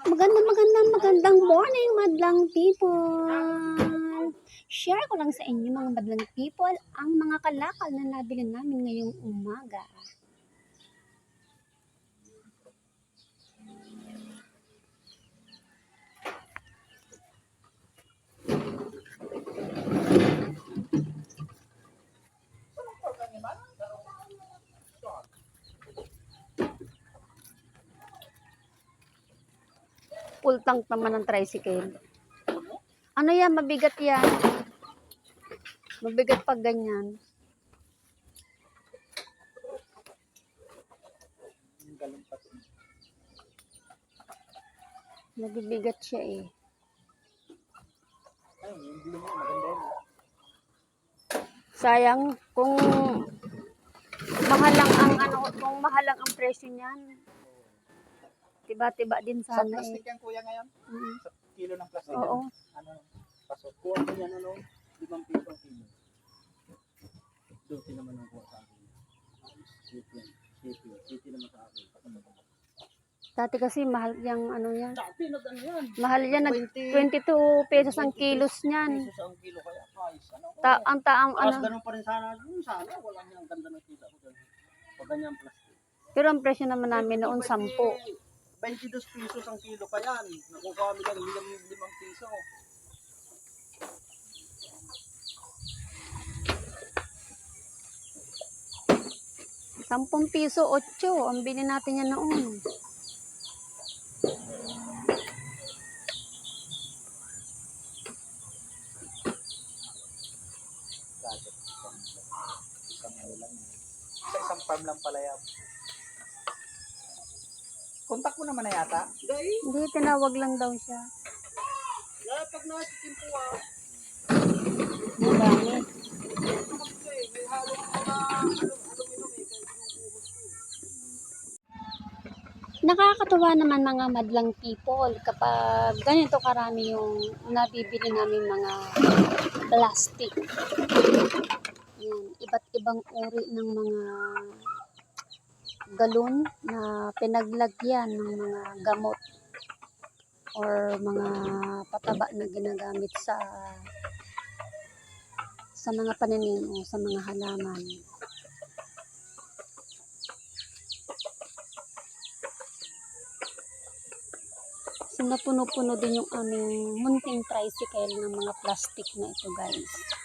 Magandang magandang magandang morning madlang people. Share ko lang sa inyo mga madlang people ang mga kalakal na nabili namin ngayong umaga. Full tank naman ng tricycle. Ano yan? Mabigat yan. Mabigat pag ganyan. Nabibigat siya eh. Sayang kung mahal lang ang ano, kung mahal lang ang presyo niyan. Tiba-tiba din Sa sana eh. plastic yan kuya ngayon? Mm. Sa kilo ng plastic Oo. yan? Ano? Pasok. Kuha ko yan ano? Limang piso ang kilo. Duty naman ang kuha sa akin. Shipping. Shipping. Shipping naman sa akin. Dati kasi mahal yung ano yan. Dati nag ano yan? Mahal yan, nag 20 22 pesos ang kilos niyan. Pesos ang kilo kaya. Guys, ano? Ta ang taang Tapos ano. ganun pa rin sana. Sana. Wala niyang ganda ng kita ko dyan. Pag ganyan plastic. Pero ang presyo naman namin noon 10. 22 pesos ang kilo pa yan. Nakukuha kami lang limang, limang piso. Sampung piso, 8. Ang bili natin yan noon. Sa isang farm lang pala yan. Contact mo naman na yata? Dahil. Hindi, tinawag lang daw siya. Kaya pag nasikin po ah. Madami. May halong mga aluminum eh. Kaya binubuhos ko eh. Nakakatuwa naman mga madlang people kapag ganito karami yung nabibili namin mga plastic. Yan, iba't ibang uri ng mga galon na pinaglagyan ng mga gamot or mga pataba na ginagamit sa sa mga pananim o sa mga halaman. So, napuno-puno din yung aming munting tricycle ng mga plastic na ito, guys.